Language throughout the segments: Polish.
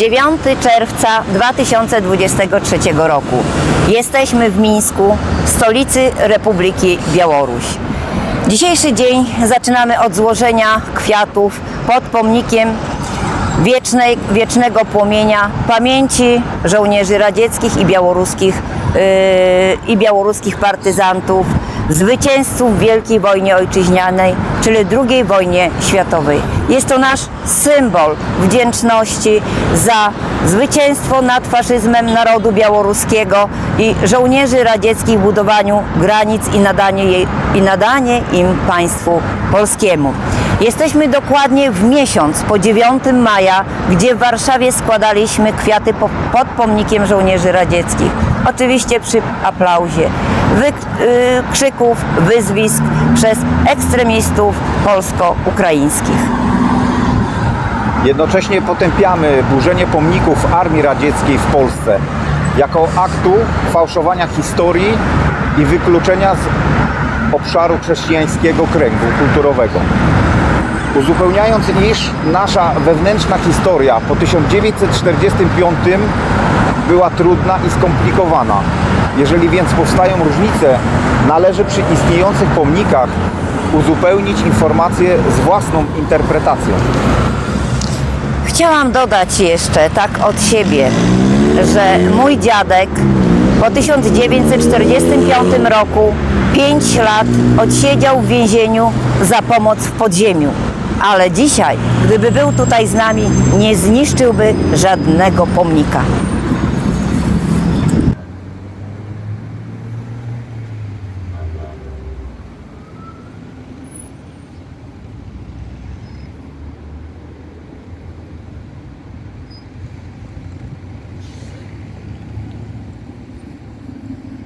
9 czerwca 2023 roku. Jesteśmy w Mińsku, stolicy Republiki Białoruś. Dzisiejszy dzień zaczynamy od złożenia kwiatów pod pomnikiem wiecznej, wiecznego płomienia pamięci żołnierzy radzieckich i białoruskich, yy, i białoruskich partyzantów, zwycięzców w Wielkiej Wojnie Ojczyźnianej, czyli II wojnie światowej. Jest to nasz symbol wdzięczności za zwycięstwo nad faszyzmem narodu białoruskiego i żołnierzy radzieckich w budowaniu granic i nadanie, jej, i nadanie im państwu polskiemu. Jesteśmy dokładnie w miesiąc po 9 maja, gdzie w Warszawie składaliśmy kwiaty po, pod pomnikiem żołnierzy radzieckich. Oczywiście przy aplauzie, wy, y, wyzwisk przez ekstremistów polsko-ukraińskich. Jednocześnie potępiamy burzenie pomników Armii Radzieckiej w Polsce jako aktu fałszowania historii i wykluczenia z obszaru chrześcijańskiego kręgu kulturowego. Uzupełniając, iż nasza wewnętrzna historia po 1945 była trudna i skomplikowana. Jeżeli więc powstają różnice, należy przy istniejących pomnikach uzupełnić informacje z własną interpretacją. Chciałam dodać jeszcze tak od siebie, że mój dziadek po 1945 roku 5 lat odsiedział w więzieniu za pomoc w podziemiu. Ale dzisiaj, gdyby był tutaj z nami, nie zniszczyłby żadnego pomnika.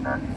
that.